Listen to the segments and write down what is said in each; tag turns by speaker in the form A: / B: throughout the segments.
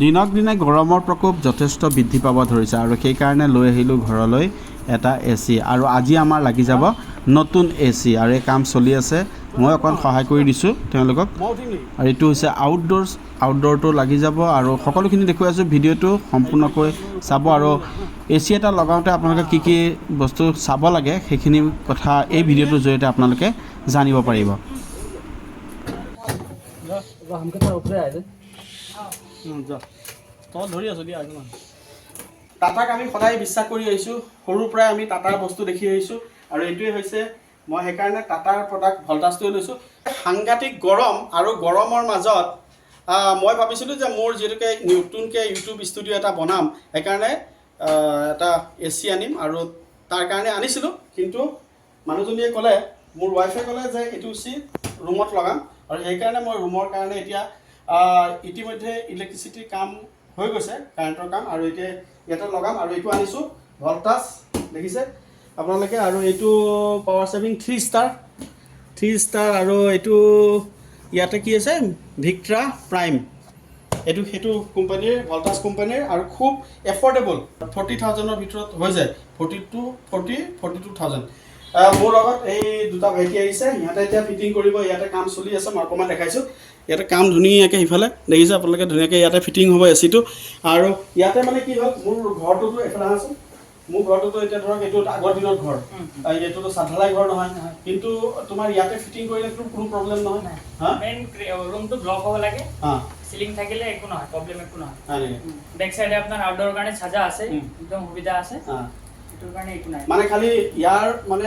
A: দিনক দিনে গৰমৰ প্ৰকোপ যথেষ্ট বৃদ্ধি পাব ধৰিছে আৰু সেইকাৰণে লৈ আহিলোঁ ঘৰলৈ এটা এ চি আৰু আজি আমাৰ লাগি যাব নতুন এ চি আৰু এই কাম চলি আছে। মই অকণ সহায় কৰি দিছোঁ তেওঁলোকক। আৰু এইটো হৈছে আউটড'ৰ্ছ আউটড'ৰটো লাগি যাব। আৰু সকলোখিনি দেখুৱাই আছোঁ ভিডিঅ'টো সম্পূৰ্ণকৈ চাব। আৰু এ চি এটা লগাওঁতে আপোনালোকে কি কি বস্তু চাব লাগে সেইখিনি কথা এই ভিডিঅ'টোৰ জৰিয়তে আপোনালোকে জানিব পাৰিব। ধৰি দিয়া টাটাক আমি সদায় বিশ্বাস কৰি আহিছোঁ। সৰুৰ পৰাই আমি টাটাৰ বস্তু দেখি আহিছোঁ। আৰু এইটোৱে হৈছে মই সেইকাৰণে টাটাৰ প্ৰডাক্ট ভল্টাছটোৱে লৈছোঁ। সাংঘাতিক গৰম আৰু গৰমৰ মাজত মই ভাবিছিলোঁ যে মোৰ যিহেতুকে নতুনকৈ ইউটিউব ষ্টুডিঅ' এটা বনাম সেইকাৰণে এটা এ চি আনিম আৰু তাৰ কাৰণে আনিছিলোঁ। কিন্তু মানুহজনীয়ে ক'লে মোৰ ৱাইফে ক'লে যে এইটো চি ৰুমত লগাম। আৰু সেইকাৰণে মই ৰুমৰ কাৰণে এতিয়া ইতিমধ্যে ইলেক্ট্ৰিচিটিৰ কাম হৈ গৈছে কাৰেণ্টৰ কাম, আৰু এতিয়া ইয়াতে লগাম, আৰু এইটো আনিছোঁ ভল্টাছ দেখিছে? আপোনালোকে আৰু এইটো power saving three star three star আৰু এইটো ইয়াতে কি আছে? ভিক্ট্ৰা প্ৰাইম এইটো, সেইটো কোম্পানীৰ ভল্টাছ কোম্পানীৰ আৰু খুব এফৰ্ডেবল ফৰ্টি থাউজেণ্ডৰ ভিতৰত হৈ যায়। Forty two forty forty two thousand মোৰ লগত এই দুটা ভাইটি আহিছে। সিহঁতে এতিয়া ফিটিং কৰিব ইয়াতে কাম চলি আছে মই অকণমান দেখাইছোঁ। ইয়াতে কাম ধুনীয়াকৈ সিফালে। দেখিছে আপোনালোকে ধুনীয়াকৈ ইয়াতে ফিটিং হ'ব এ চিটো আৰু ইয়াতে মানে কি হ'ল মোৰ ঘৰটোতো এইফালে আহাচোন মোৰ ঘৰটোতো এতিয়া ধৰক এইটো আগৰ দিনৰ ঘৰ। এইটোতো চাধালাই ঘৰ নহয়। কিন্তু তোমাৰ ইয়াতে ফিটিং কৰিলেতো কোনো প্ৰব্লেম নহয়। হা?
B: মেইন ৰুমটো ব্লক হ'ব লাগে।
A: হা।
B: চিলিং থাকিলে একো নহয় প্ৰব্লেম একো নহয়।
A: হয়
B: বেক চাইডে আপোনাৰ আউটডোৰ কাৰণে চাজা আছে একদম সুবিধা আছে।
A: হা।
B: সেইটোৰ কাৰণে একো নাই।
A: মানে খালি ইয়াৰ মানে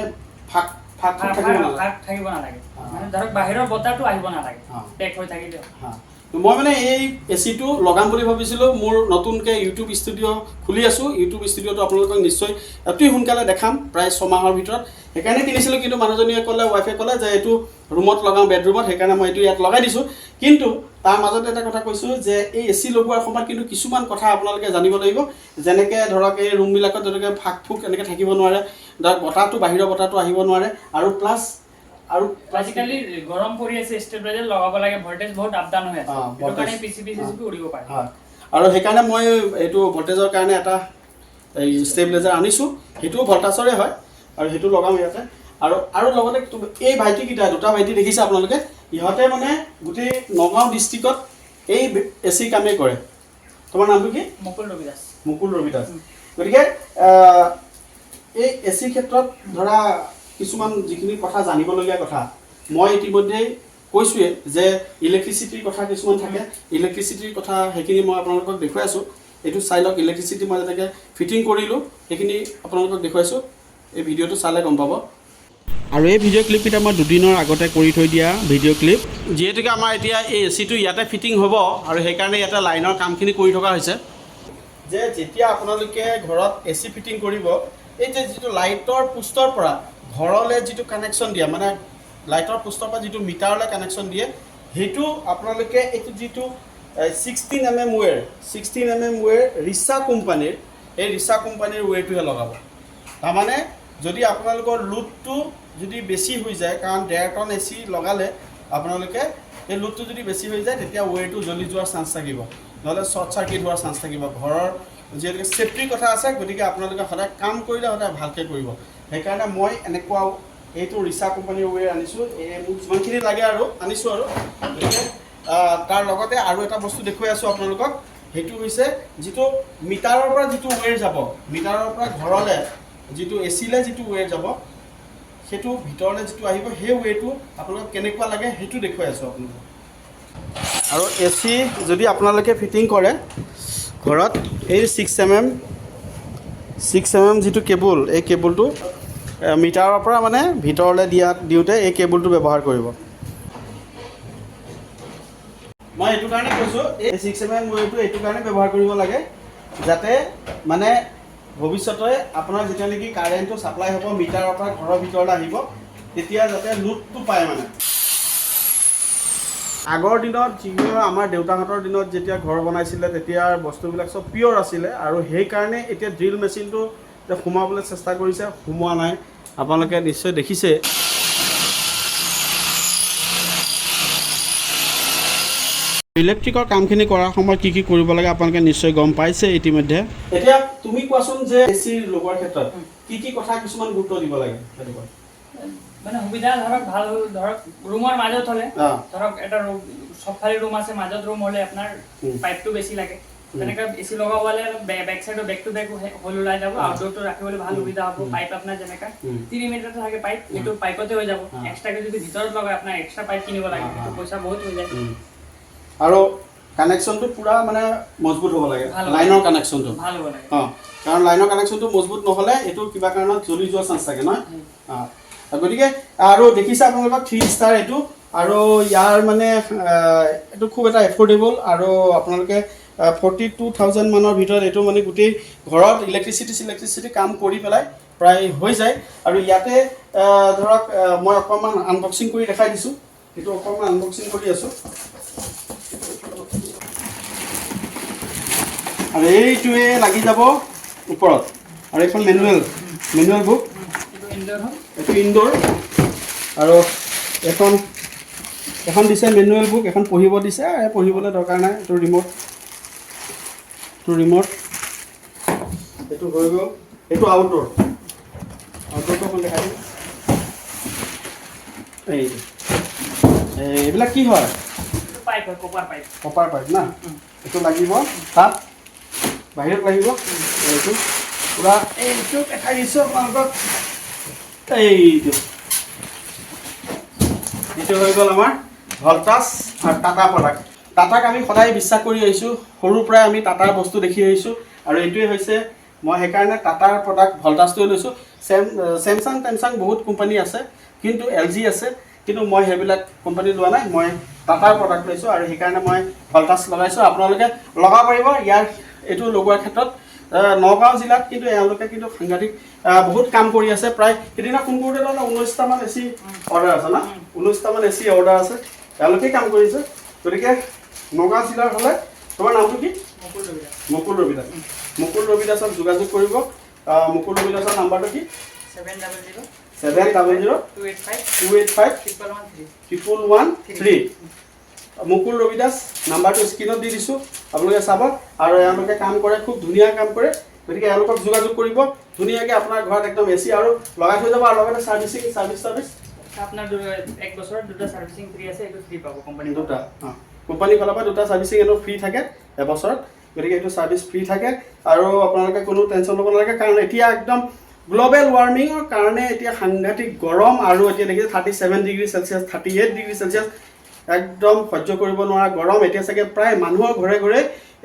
A: ফাক ফাক থাকিব নালাগে।
B: থাকিব নালাগে। মানে ধৰক বাহিৰৰ বতাহটো আহিব নালাগে। পেক হৈ থাকিলে
A: হা। মই মানে এই এ চিটো লগাম বুলি ভাবিছিলোঁ। মোৰ নতুনকৈ ইউটিউব ষ্টুডিঅ' খুলি আছোঁ। ইউটিউব ষ্টুডিঅ'টো আপোনালোকক নিশ্চয় অতি সোনকালে দেখাম প্ৰায় ছমাহৰ ভিতৰত। সেইকাৰণে কিনিছিলোঁ কিন্তু মানুহজনীয়ে ক'লে ৱাইফে ক'লে যে এইটো ৰুমত লগাওঁ বেডৰুমত সেইকাৰণে মই এইটো ইয়াত লগাই দিছোঁ। কিন্তু তাৰ মাজতে এটা কথা কৈছোঁ যে এই এ চি লগোৱাৰ সময়ত কিন্তু কিছুমান কথা আপোনালোকে জানিব লাগিব। যেনেকৈ ধৰক এই ৰুমবিলাকত যেনেকৈ ফাক ফুক এনেকৈ থাকিব নোৱাৰে ধৰক বতাহটো বাহিৰৰ বতাহটো আহিব নোৱাৰে আৰু প্লাছ আৰু
B: আজিকালি গৰম পৰি আছে ষ্টেবিলাইজাৰ লগাব লাগে ভল্টেজ বহুত আপ ডাউন হৈ আছে।
A: অ,
B: সেইটো। কাৰণে P C P C C P উৰিব পাৰে।
A: আৰু সেইকাৰণে মই এইটো ভল্টেজৰ কাৰণে এটা এই ষ্টেবিলাইজাৰ আনিছোঁ। সেইটোও ভল্টাছৰে হয় আৰু সেইটো লগাম ইয়াতে। আৰু আৰু লগতে এই ভাইটিকেইটা দুটা ভাইটি দেখিছে আপোনালোকে? ইহঁতে মানে গোটেই নগাঁও ডিষ্ট্ৰিক্টত এই এ চি কামেই কৰে। তোমাৰ নামটো কি?
B: মুকুল ৰবি দাস
A: মুকুল ৰবি দাস গতিকে এই এ চি ক্ষেত্ৰত ধৰা কিছুমান যিখিনি কথা জানিবলগীয়া কথা মই ইতিমধ্যেই কৈছোঁৱে যে ইলেক্ট্ৰিচিটিৰ কথা কিছুমান থাকে। ইলেক্ট্ৰিচিটিৰ কথা সেইখিনি মই আপোনালোকক দেখুৱাই আছোঁ। এইটো চাই লওক ইলেক্ট্ৰিচিটি মই যেনেকৈ ফিটিং কৰিলোঁ সেইখিনি আপোনালোকক দেখুৱাইছোঁ। এই ভিডিঅ'টো চালে গম পাব। আৰু এই ভিডিঅ' ক্লিপকেইটা মই দুদিনৰ আগতে কৰি থৈ দিয়া ভিডিঅ' ক্লিপ। যিহেতুকে আমাৰ এতিয়া এই এ চিটো ইয়াতে ফিটিং হ'ব আৰু সেইকাৰণে ইয়াতে লাইনৰ কামখিনি কৰি থকা হৈছে। যে যেতিয়া আপোনালোকে ঘৰত এ চি ফিটিং কৰিব এই যে যিটো লাইটৰ পোষ্টৰ পৰা ঘৰলৈ যিটো কানেকশ্যন দিয়ে মানে লাইটৰ পোষ্টৰ পৰা যিটো মিটাৰলৈ কানেকশ্যন দিয়ে সেইটো আপোনালোকে এইটো যিটো sixteen M M wire sixteen M M wire Richa কোম্পানীৰ এই ৰিচা কোম্পানীৰ ৱেৰটোহে লগাব। তাৰমানে যদি আপোনালোকৰ লোডটো যদি বেছি হৈ যায়, কাৰণ ডেৰ টন এ চি লগালে আপোনালোকে সেই লোডটো যদি বেছি হৈ যায়, তেতিয়া ৱেৰটো জ্বলি যোৱাৰ চান্স থাকিব। নহ'লে শ্বৰ্ট চাৰ্কিট হোৱাৰ চান্স থাকিব। ঘৰৰ যিহেতুকে ছেফটিৰ কথা আছে, গতিকে আপোনালোকে সদায় কাম কৰিলে সদায় ভালকৈ কৰিব। সেইকাৰণে মই এনেকুৱা এইটো ৰিচা কোম্পানীৰ ৱেৰ আনিছোঁ। এই মোক যিমানখিনি লাগে আৰু, আনিছোঁ আৰু। গতিকে তাৰ লগতে আৰু এটা বস্তু দেখুৱাই আছোঁ আপোনালোকক। সেইটো হৈছে, যিটো মিটাৰৰ পৰা যিটো ৱেৰ যাব, মিটাৰৰ পৰা ঘৰলৈ যিটো এ চিলৈ যিটো ৱেৰ যাব, সেইটো ভিতৰলৈ যিটো আহিব, সেই ৱেটো আপোনালোকক কেনেকুৱা লাগে সেইটো দেখুৱাই আছোঁ আপোনালোকক। আৰু এ চি যদি আপোনালোকে ফিটিং কৰে, ঘৰত এই six M M six M M যিটো কেবুল এই কেবুলটো মিটাৰৰ পৰা মানে ভিতৰলৈ দিয়া, দিওঁতে এই কেবুলটো ব্যৱহাৰ কৰিব। মই এইটো কাৰণে কৈছোঁ, এই ছিক্স এম এম ৱেৰটো এইটো কাৰণে ব্যৱহাৰ কৰিব লাগে, যাতে মানে ভৱিষ্যতে আপোনাৰ যেতিয়া নেকি কাৰেণ্টটো ছাপ্লাই হ'ব মিটাৰৰ পৰা ঘৰৰ ভিতৰলৈ আহিব, তেতিয়া যাতে লোডটো পায় মানে। আগৰ দিনত যি আমাৰ দেউতাহঁতৰ দিনত যেতিয়া ঘৰ বনাইছিলে তেতিয়াৰ বস্তুবিলাক চব পিয়ৰ আছিলে আৰু সেইকাৰণে এতিয়া ড্ৰিল মেচিনটো সোমাবলৈ চেষ্টা কৰিছে, সোমোৱা নাই। আপোনালোকে নিশ্চয় দেখিছে।
C: ইলেক্ট্ৰিকৰ কামখিনি কৰাৰ সময়ত কি কি কৰিব লাগে আপোনালোকে নিশ্চয় গম পাইছে ইতিমধ্যে।
A: এতিয়া তুমি কোৱাচোন যে এ চি লগোৱাৰ ক্ষেত্ৰত কি কি কথা কিছুমান গুৰুত্ব দিব লাগে সেইটো
B: মানে সুবিধা ধৰক ভালো ধৰক ৰুমৰ মাজত হ'লে ধৰক এটা চবফালে ৰুম আছে মাজত ৰুম হ'লে আপোনাৰ। পাইপটো বেছি লাগে। তেনেকৈ এ চি লগাব হ'লে বেক চাইডৰ বেক টু বেক হ'ল ওলাই যাব আউটডোৰটো ৰাখিবলৈ ভালো সুবিধা হ'ব পাইপ আপোনাৰ যেনেকা। তিনি মিটাৰতে থাকে পাইপ সেইটো পাইপতে হৈ যাব। এক্সট্ৰাকৈ যদি ভিতৰত লগাই আপোনাৰ এক্সট্ৰা পাইপ কিনিব লাগে। সেইটো পইচা বহুত হৈ যায়।
A: আৰু কানেকশ্যনটো পূৰা মানে মজবুত হ'ব লাগে। লাইনৰ কানেকশ্যনটো অঁ কাৰণ লাইনৰ কানেকশ্যনটো মজবুত নহ'লে এইটো কিবা কাৰণত জ্বলি যোৱা চান্স থাকে নহয় অঁ গতিকে আৰু দেখিছে আপোনালোকক থ্ৰী ষ্টাৰ এইটো। আৰু ইয়াৰ মানে এইটো খুব এটা এফৰ্ডেবল আৰু আপোনালোকে ফৰ্টি টু থাউজেণ্ড মানৰ ভিতৰত এইটো মানে গোটেই ঘৰত ইলেক্ট্ৰিচিটি চিলেক্ট্ৰিচিটি কাম কৰি পেলাই প্ৰায় হৈ যায়। আৰু ইয়াতে ধৰক মই অকণমান আনবক্সিং কৰি দেখাই দিছোঁ। সেইটো অকণমান আনবক্সিং কৰি আছোঁ। আৰু এইটোৱে লাগি যাব ওপৰত। আৰু এইখন মেনুৱেল মেনুৱেল বুক
B: এইটো ইনডোৰ
A: আৰু এখন এখন দিছে মেনুৱেল বুক এখন পঢ়িব দিছে। পঢ়িবলৈ দৰকাৰ নাই এইটো ৰিম'ট এইটো ৰিম'ট এইটো হৈ গ'ল। এইটো আউটডোৰ আউটডোৰটো এখন দেখাই দিম। এই এইবিলাক কি হয়?
B: কপাৰ পাইপ
A: না? এইটো লাগিব তাত। বাহিৰত লাগিব। এইটো পূৰা এইটো দেখাই দিছোঁ আপোনালোকক। এইটো। এইটো হৈ গ'ল আমাৰ ভল্টাছ আৰু টাটা প্ৰডাক্ট টাটাক আমি সদায় বিশ্বাস কৰি আহিছোঁ। সৰুৰ পৰাই আমি টাটাৰ বস্তু দেখি আহিছোঁ আৰু এইটোৱে হৈছে, মই সেইকাৰণে টাটাৰ প্ৰডাক্ট ভল্টাছটোৱে লৈছোঁ। চেম চেমচাং বহুত কোম্পানী আছে, কিন্তু এল জি আছে, কিন্তু মই সেইবিলাক কোম্পানী লোৱা নাই। মই টাটাৰ প্ৰডাক্ট লৈছোঁ আৰু সেইকাৰণে মই ভল্টাছ লগাইছোঁ। আপোনালোকে লগাব পাৰিব। ইয়াৰ এইটো লগোৱাৰ ক্ষেত্ৰত নগাঁও জিলাত কিন্তু এওঁলোকে কিন্তু সাংঘাতিক বহুত কাম কৰি আছে। প্ৰায় সেইদিনা ফোন কৰোঁতে তাৰমানে ঊনৈছটামান এ চি অৰ্ডাৰ আছে না? ঊনৈছটামান এ চি অৰ্ডাৰ আছে। তেওঁলোকেই কাম কৰিছে গতিকে নগাঁও জিলাৰ হ'লে তোমাৰ নামটো কি?
B: মুকুল
A: মুকুল ৰবিদাস। মুকুল ৰবিদাসক যোগাযোগ কৰিব। মুকুল ৰবিদাসৰ নাম্বাৰটো কি?
B: Seven double zero'
A: seven double zero'
B: two eight five
A: two eight five
B: triple one three
A: triple one three Mukul Rabidas নাম্বাৰটো স্ক্ৰীণত দি দিছোঁ। আপোনালোকে চাব আৰু এওঁলোকে কাম কৰে খুব ধুনীয়া কাম কৰে। গতিকে এওঁলোকক যোগাযোগ কৰিব। ধুনীয়াকৈ আপোনাৰ ঘৰত একদম এ চি আৰু লগাই থৈ যাব আৰু লগতে ছাৰ্ভিচিং ছাৰ্ভিচ ছাৰ্ভিচ
B: আপোনাৰ এক বছৰত দুটা ছাৰ্ভিচিং ফ্ৰী আছে এইটো ফ্ৰী পাব কোম্পানী
A: দুটা অঁ। কোম্পানীৰ ফালৰ পৰা দুটা ছাৰ্ভিচিং এনেও ফ্ৰী থাকে এবছৰত। গতিকে এইটো ছাৰ্ভিচ ফ্ৰী থাকে। আৰু আপোনালোকে কোনো টেনশ্যন ল'ব নালাগে কাৰণ এতিয়া একদম গ্ল'বেল ৱাৰ্মিঙৰ কাৰণে এতিয়া সাংঘাতিক গৰম আৰু এতিয়া দেখিছে thirty seven degree celsius thirty eight degree celsius একদম সহ্য কৰিব নোৱাৰা গৰম এতিয়া চাগে প্ৰায় মানুহৰ ঘৰে ঘৰে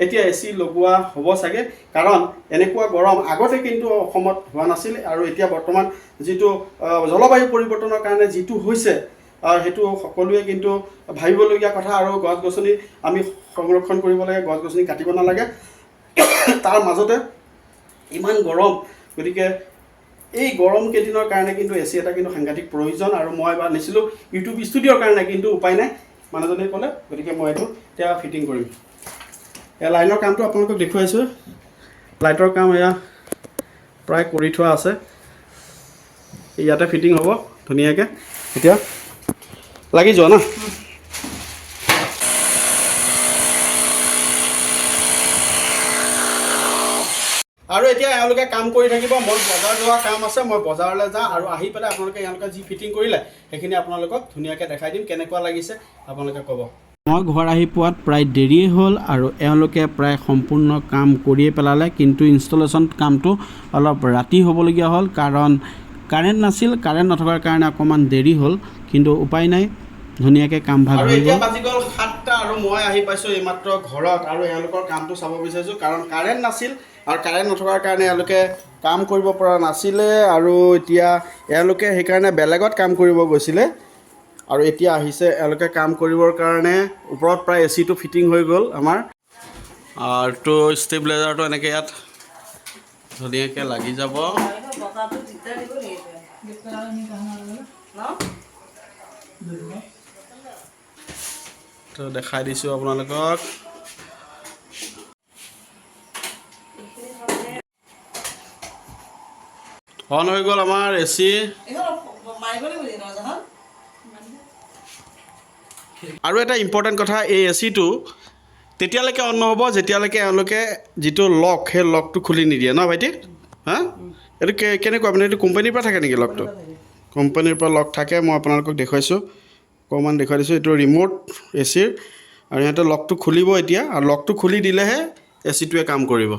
A: এতিয়া এ চি লগোৱা হ'ব চাগে। কাৰণ এনেকুৱা গৰম আগতে কিন্তু অসমত হোৱা নাছিল আৰু এতিয়া বৰ্তমান যিটো জলবায়ু পৰিৱৰ্তনৰ কাৰণে যিটো হৈছে সেইটো সকলোৱে কিন্তু ভাবিবলগীয়া কথা আৰু গছ গছনি আমি সংৰক্ষণ কৰিব লাগে গছ গছনি কাটিব নালাগে। তাৰ মাজতে ইমান গৰম গতিকে এই গৰম কেইদিনৰ কাৰণে কিন্তু এ চি এটা কিন্তু সাংঘাতিক প্ৰয়োজন আৰু মই এবাৰ নিছিলোঁ ইউটিউব ষ্টুডিঅ'ৰ কাৰণে কিন্তু উপায় নাই। মানুহজনে ক'লে, গতিকে মই এইটো এতিয়া ফিটিং কৰিম। এয়া লাইনৰ কামটো আপোনালোকক দেখুৱাইছোঁ। লাইটৰ কাম এয়া প্ৰায় কৰি থোৱা আছে। ইয়াতে ফিটিং হ'ব ধুনীয়াকৈ। এতিয়া লাগি যোৱা না? আৰু এতিয়া এওঁলোকে কাম কৰি থাকিব মই বজাৰ যোৱা কাম আছে মই বজাৰলৈ যাওঁ আৰু আহি পেলাই আপোনালোকে এওঁলোকে যি ফিটিং কৰিলে সেইখিনি আপোনালোকক ধুনীয়াকৈ দেখাই দিম কেনেকুৱা লাগিছে আপোনালোকে ক'ব।
C: মই ঘৰ আহি পোৱাত প্ৰায় দেৰিয়ে হ'ল আৰু এওঁলোকে প্ৰায় সম্পূৰ্ণ কাম কৰিয়ে পেলালে কিন্তু ইনষ্টলেশ্যন কামটো অলপ ৰাতি হ'বলগীয়া হ'ল কাৰণ কাৰেণ্ট নাছিল কাৰেণ্ট নথকাৰ কাৰণে অকণমান দেৰি হ'ল কিন্তু উপায় নাই ধুনীয়াকৈ কাম ভাগ
A: আৰু
C: হৈ গ'ল।
A: বাজি গ'ল সাতটা আৰু মই আহি পাইছোঁ এইমাত্ৰ ঘৰত আৰু এওঁলোকৰ কামটো চাব বিচাৰিছোঁ কাৰণ কাৰেণ্ট নাছিল আৰু কাৰেণ্ট নথকাৰ কাৰণে এওঁলোকে কাম কৰিব পৰা নাছিলে আৰু এতিয়া এওঁলোকে সেইকাৰণে বেলেগত কাম কৰিব গৈছিলে। আৰু এতিয়া আহিছে এওঁলোকে কাম কৰিবৰ কাৰণে ওপৰত প্ৰায় এ চিটো ফিটিং হৈ গ'ল আমাৰ। আৰু ষ্টেবিলাইজাৰটো এনেকৈ ইয়াত ধুনীয়াকৈ লাগি যাব। তো দেখাই দিছোঁ আপোনালোকক। অন হৈ গ'ল আমাৰ এ চি আৰু এটা ইম্পৰ্টেণ্ট কথা এই এ চিটো তেতিয়ালৈকে অন নহ'ব যেতিয়ালৈকে এওঁলোকে যিটো লক সেই লকটো খুলি নিদিয়ে। ন ভাইটি? হা? এইটো কে- কেনেকুৱা মানে এইটো কোম্পানীৰ পৰা থাকে নেকি লকটো কোম্পানীৰ পৰা লক থাকে মই আপোনালোকক দেখুৱাইছোঁ। অকণমান দেখুৱাই দিছোঁ এইটো ৰিম'ট এ চিৰ আৰু সিহঁতে লকটো খুলিব এতিয়া আৰু লকটো খুলি দিলেহে এ চিটোৱে কাম কৰিব।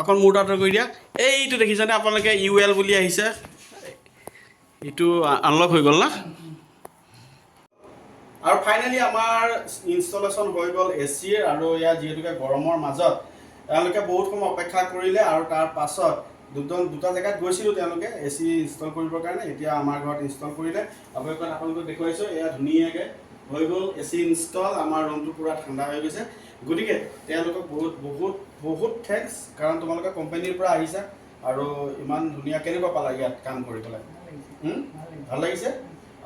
A: অকণ মূৰ তাত কৰি দিয়া। এইটো দেখিছেনে আপোনালোকে ইউ এল বুলি আহিছে? এইটো আনলক হৈ গ'ল না? আৰু ফাইনেলি আমাৰ ইনষ্টলেশ্যন হৈ গ'ল এ চিৰ আৰু ইয়াত যিহেতুকে গৰমৰ মাজত তেওঁলোকে বহুত সময় অপেক্ষা কৰিলে আৰু তাৰ পাছত দুজন দুটা জেগাত গৈছিলোঁ তেওঁলোকে এ চি ইনষ্টল কৰিবৰ কাৰণে। এতিয়া আমাৰ ঘৰত ইনষ্টল কৰিলে। আপোনালোকক আপোনালোকক দেখুৱাইছোঁ এয়া ধুনীয়াকৈ হৈ গ'ল এ চি ইনষ্টল আমাৰ ৰুমটো পূৰা ঠাণ্ডা হৈ গৈছে। গতিকে তেওঁলোকক বহুত বহুত বহুত থেংকছ কাৰণ তোমালোকে কোম্পানীৰ পৰা আহিছা আৰু ইমান ধুনীয়া কেনেকুৱা পালা ইয়াত কাম কৰি পেলাই। ভালো লাগিছে।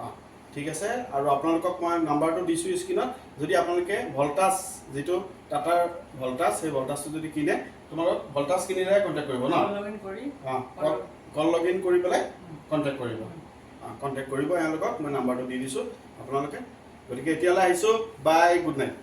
A: অঁ ঠিক আছে। আৰু আপোনালোকক মই নাম্বাৰটো দিছোঁ স্ক্ৰীণত। যদি আপোনালোকে ভল্টাছ যিটো টাটাৰ ভল্টাছ সেই ভল্টাছটো যদি কিনে তোমালোকক ভল্টাছ কিনিলেহে কণ্টেক্ট কৰিব ন? অঁ কল লগ ইন কৰি পেলাই কণ্টেক্ট কৰিব। অঁ কণ্টেক্ট কৰিব এওঁলোকক। মই নাম্বাৰটো দি দিছোঁ আপোনালোকে। গতিকে এতিয়ালৈ আহিছোঁ। Bye good night